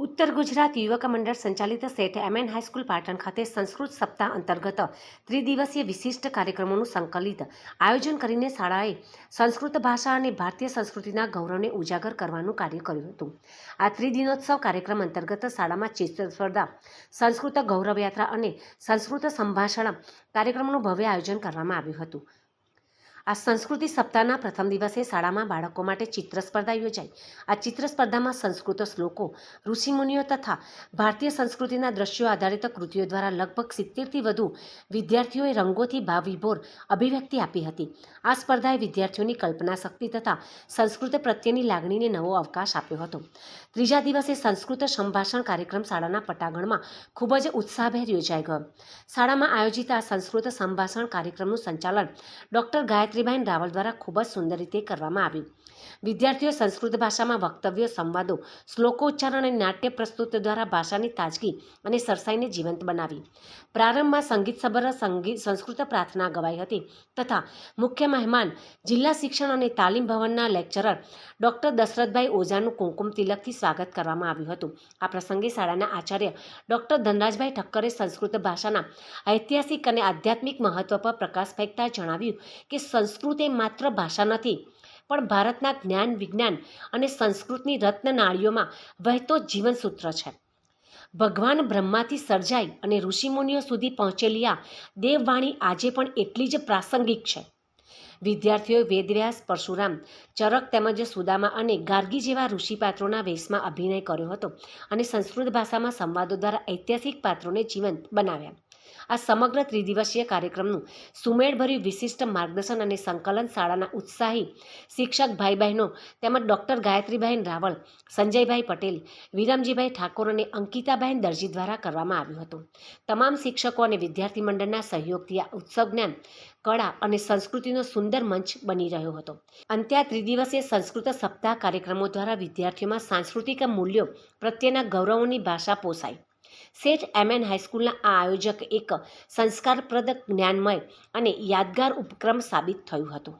ઉત્તર ગુજરાત યુવક મંડળ સંચાલિત સેઠ એમએન હાઈસ્કૂલ પાટણ ખાતે સંસ્કૃત સપ્તાહ અંતર્ગત ત્રિદિવસીય વિશિષ્ટ કાર્યક્રમોનું સંકલિત આયોજન કરીને શાળાએ સંસ્કૃત ભાષા અને ભારતીય સંસ્કૃતિના ગૌરવને ઉજાગર કરવાનું કાર્ય કર્યું હતું. આ ત્રિદિનોત્સવ કાર્યક્રમ અંતર્ગત શાળામાં ચિત્ર સ્પર્ધા, સંસ્કૃત ગૌરવયાત્રા અને સંસ્કૃત સંભાષણ કાર્યક્રમનું ભવ્ય આયોજન કરવામાં આવ્યું હતું. આ સંસ્કૃતિ સપ્તાહના પ્રથમ દિવસે શાળામાં બાળકો માટે ચિત્ર સ્પર્ધા યોજાઈ. આ ચિત્ર સ્પર્ધામાં સંસ્કૃત શ્લોકો, ઋષિમુનિઓ તથા ભારતીય સંસ્કૃતિના દ્રશ્યો આધારિત કૃતિઓ દ્વારા લગભગ સિત્તેરથી વધુ વિદ્યાર્થીઓએ રંગોથી ભાવવિભોર અભિવ્યક્તિ આપી હતી. આ સ્પર્ધાએ વિદ્યાર્થીઓની કલ્પના શક્તિ તથા સંસ્કૃત પ્રત્યેની લાગણીને નવો અવકાશ આપ્યો હતો. ત્રીજા દિવસે સંસ્કૃત સંભાષણ કાર્યક્રમ શાળાના પટાગણમાં ખૂબ જ ઉત્સાહભેર યોજાઈ ગયો. શાળામાં આયોજિત આ સંસ્કૃત સંભાષણ કાર્યક્રમનું સંચાલન ડૉક્ટર ગાયત્રીબેન રાવલ દ્વારા ખૂબ જ સુંદર રીતે કરવામાં આવ્યું. વિદ્યાર્થીઓ સંસ્કૃત ભાષામાં વક્તવ્યો, સંવાદો, શ્લોકોચ્ચારણ અને નાટ્ય પ્રસ્તુત દ્વારા ભાષાની તાજગી અને સરસાઈને જીવંત બનાવી. પ્રારંભમાં સંગીતસભર સંગીત સંસ્કૃત પ્રાર્થના ગવાઈ હતી તથા મુખ્ય મહેમાન જિલ્લા શિક્ષણ અને તાલીમ ભવનના લેક્ચરર ડૉક્ટર દશરથભાઈ ઓઝાનું કુમકુમ તિલકથી સ્વાગત કરવામાં આવ્યું હતું. આ પ્રસંગે શાળાના આચાર્ય ડૉક્ટર ધનરાજભાઈ ઠક્કરે સંસ્કૃત ભાષાના ઐતિહાસિક અને આધ્યાત્મિક મહત્વ પર પ્રકાશ ફેંકતા જણાવ્યું કે સંસ્કૃત એ માત્ર ભાષા નથી પણ ભારતના જ્ઞાન, વિજ્ઞાન અને સંસ્કૃતની રત્નનાળીઓમાં વહેતો જીવનસૂત્ર છે. ભગવાન બ્રહ્માથી સર્જાઈ અને ઋષિમુનિઓ સુધી પહોંચેલી આ દેવવાણી આજે પણ એટલી જ પ્રાસંગિક છે. વિદ્યાર્થીઓએ વેદવ્યાસ, પરશુરામ, ચરક તેમજ સુદામા અને ગાર્ગી જેવા ઋષિપાત્રોના વેશમાં અભિનય કર્યો હતો અને સંસ્કૃત ભાષામાં સંવાદો દ્વારા ઐતિહાસિક પાત્રોને જીવંત બનાવ્યા. આ સમગ્ર ત્રિદિવસીય કાર્યક્રમનું સુમેળભર્યું વિશિષ્ટ માર્ગદર્શન અને સંકલન શાળાના ઉત્સાહી શિક્ષક ભાઈ બહેનો તેમજ ડૉક્ટર ગાયત્રીબહેન રાવળ, સંજયભાઈ પટેલ, વિરમજીભાઈ ઠાકોર અને અંકિતાબહેન દરજી દ્વારા કરવામાં આવ્યું હતું. તમામ શિક્ષકો અને વિદ્યાર્થી મંડળના સહયોગથી આ ઉત્સવ જ્ઞાન, કળા અને સંસ્કૃતિનો સુંદર મંચ બની રહ્યો હતો. અંતે ત્રિદિવસીય સંસ્કૃત સપ્તાહ કાર્યક્રમો દ્વારા વિદ્યાર્થીઓમાં સાંસ્કૃતિક મૂલ્યો પ્રત્યેના ગૌરવોની ભાષા પોસાય. શેઠ એમએન હાઈસ્કૂલના આ આયોજક એક સંસ્કારપ્રદ જ્ઞાનમય અને યાદગાર ઉપક્રમ સાબિત થયું હતું.